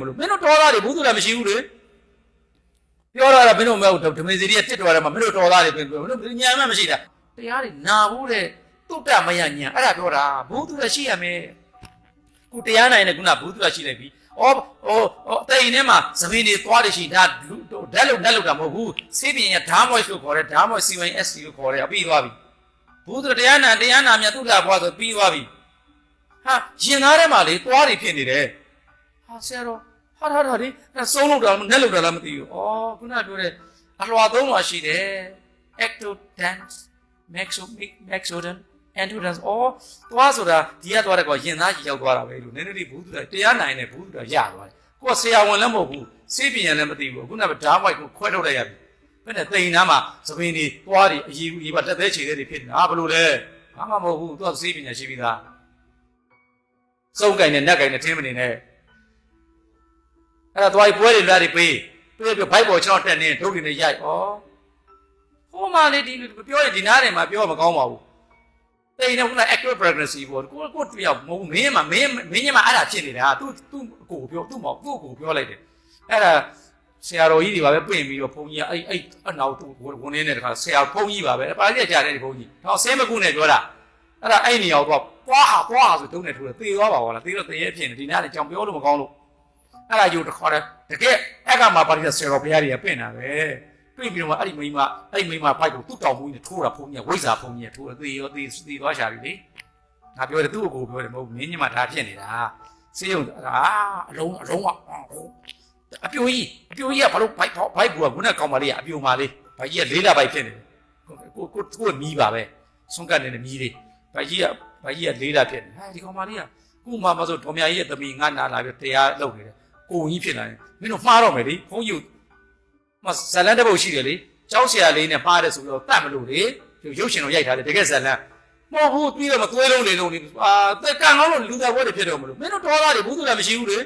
မလို့မင်းတို့တော်သားတွေဘူးသူလည်းမရှိဘူးလေပြောရတာမင်းတို့မဟုတ်ဓမေစီတွေကတစ်တော်ရမှာမင်းတို့တော်သားတွေပြင်ပြောမင်းတို့ညာမှမရှိတာတရားတွေနာဘူးတဲ့တုတ်တမယညာအဲ့ဒါပြောတာဘူးသူလည်းရှိရမယ်ခုတရားနိုင်တဲ့ခုနဘူးသူလည်းရှိလိုက်ပြီဩဟိုဟိုတိန်ထဲမှာသမင်းတွေသွားတယ်ရှိဒါလူဓာတ်လို့ဓာတ်လို့တာမဟုတ်ဘူးစေးပြင်ရဓာမော့လို့ခေါ်တယ်ဓာမော့ CYSC လို့ခေါ်တယ်အပြီးသွားပြီဘူးသူတရားနာတရားနာမြတ်သူလာဘွားဆိုပြီးသွားပြီဟာရင်သားထဲမှာလေသွားတွေဖြစ်နေတယ် ဟာဆရာတော်ဟာဟာဟာဒီအဲ့ဆုံးလို့တာနဲ့လို့တာလားမသိဘူး။အော်ခုနပြောတဲ့အလွာသုံးလွာရှိတယ်။ ecto dance maxo maxodan endurance အော်သွားဆိုတာဒီကသွားတဲ့ကောရင်သားကြီးရောက်သွားတာပဲလို့နည်းနည်းလေးဘူးသူတရားနိုင်တဲ့ဘူးသူရသွားတယ်။ကိုကဆရာဝန်လည်းမဟုတ်ဘူး။စေးပြင်လည်းမသိဘူး။ခုနကဓာတ်ဝိုက်ကိုခွဲထုတ်လိုက်ရပြီ။ဘယ်နဲ့တိန်နာမှာသပင်းတွေသွားတွေအည်ဘူးဒီပါတက်သေးချေသေးတွေဖြစ်နေတာဘယ်လိုလဲ။ဘာမှမဟုတ်ဘူး။သူကစေးပြင်ရှိပြီးသား။စုံကင်နဲ့နက်ကင်နဲ့ထင်းမနေနဲ့ အဲ့ဒါသွားပြီးပွဲတွေလာတွေပေးပြီးတော့ဘိုက်ပေါ်ကျွန်တော်တက်နေဒုတ်တွေနဲ့ရိုက်ဩဟိုမှလေဒီပြောရင်ဒီနားတွေမှာပြောမကောင်းပါဘူးတိန်နေခုန active pregnancy ပေါ့ကိုကိုတယောက်မဟုတ်မင်းမမင်းမင်းညမအဲ့ဒါဖြစ်နေတာ तू तू ကိုပြော तू မဟုတ် तू ကိုပြောလိုက်တယ်အဲ့ဒါဆရာတော်ကြီးတွေပါပဲပြင်ပြီးတော့ဘုန်းကြီးကအဲ့အဲ့အနောက်သူဝင်နေတဲ့တခါဆရာဘုန်းကြီးပါပဲပါဠိရကြားတဲ့ဘုန်းကြီးဟောဆဲမကုနဲ့ပြောတာအဲ့ဒါအဲ့နေရာတော့ပွားဟာပွားဟာဆိုတုံးနေထိုးတယ်သေသွားပါဘောလားသေတော့သေရဲ့ဖြစ်နေဒီနားတွေကြောင်ပြောလို့မကောင်းလို့ အဲ့ဒါယူတခေါ်တယ်တကယ်အဲ့ကမှာပါတိဆေရောဘုရားတွေကပင့်တာပဲတွေ့ပြီးတော့အဲ့ဒီမိန်းမအဲ့ဒီမိန်းမဘိုက်ကိုသူ့တောင်မူကြီးနဲ့ထိုးတာဖုန်းကြီးကဝိဇ္ဇာဖုန်းကြီးနဲ့ထိုးတယ်သေရောသေသေသွားရှာပြီလေငါပြောတယ်သူ့ကိုပြောတယ်မဟုတ်ဘူးမင်းညမဒါဖြစ်နေတာစေးရုံအာအလုံးအလုံးကအပြိုကြီးအပြိုကြီးကဘာလို့ဘိုက်ဘိုက်ဘူးကခုနကောင်မလေးကအပြိုမာလေးဘိုက်ကြီးကလေးလာဘိုက်ဖြစ်နေတယ်ကိုကိုကိုမီးပါပဲဆုံးကတ်နေတဲ့မီးလေးဘိုက်ကြီးကဘိုက်ကြီးကလေးလာဖြစ်နေဟာဒီကောင်မလေးကခုမှမဆိုဒေါ်မြကြီးရဲ့သမီးငါနာလာပြီးတရားလုပ်နေတယ် ကိုကြီးဖြစ်လာရင်မင်းတို့မှားတော့မယ်လေဘုန်းကြီးမဇလန်တစ်ပုတ်ရှိတယ်လေကျောက်ဆရာလေးနဲ့မှားတယ်ဆိုတော့တတ်မလို့လေရုပ်ရှင်တော့ရိုက်ထားတယ်တကယ်ဇလန်မဟုတ်ဘူးပြီးတော့မသွေးလုံးနေလုံးနေအာတက်ကံကောင်းလို့လူသားဘွဲတွေဖြစ်တော့မလို့မင်းတို့တော်သားတွေဘူးသူလည်းမရှိဘူးလေ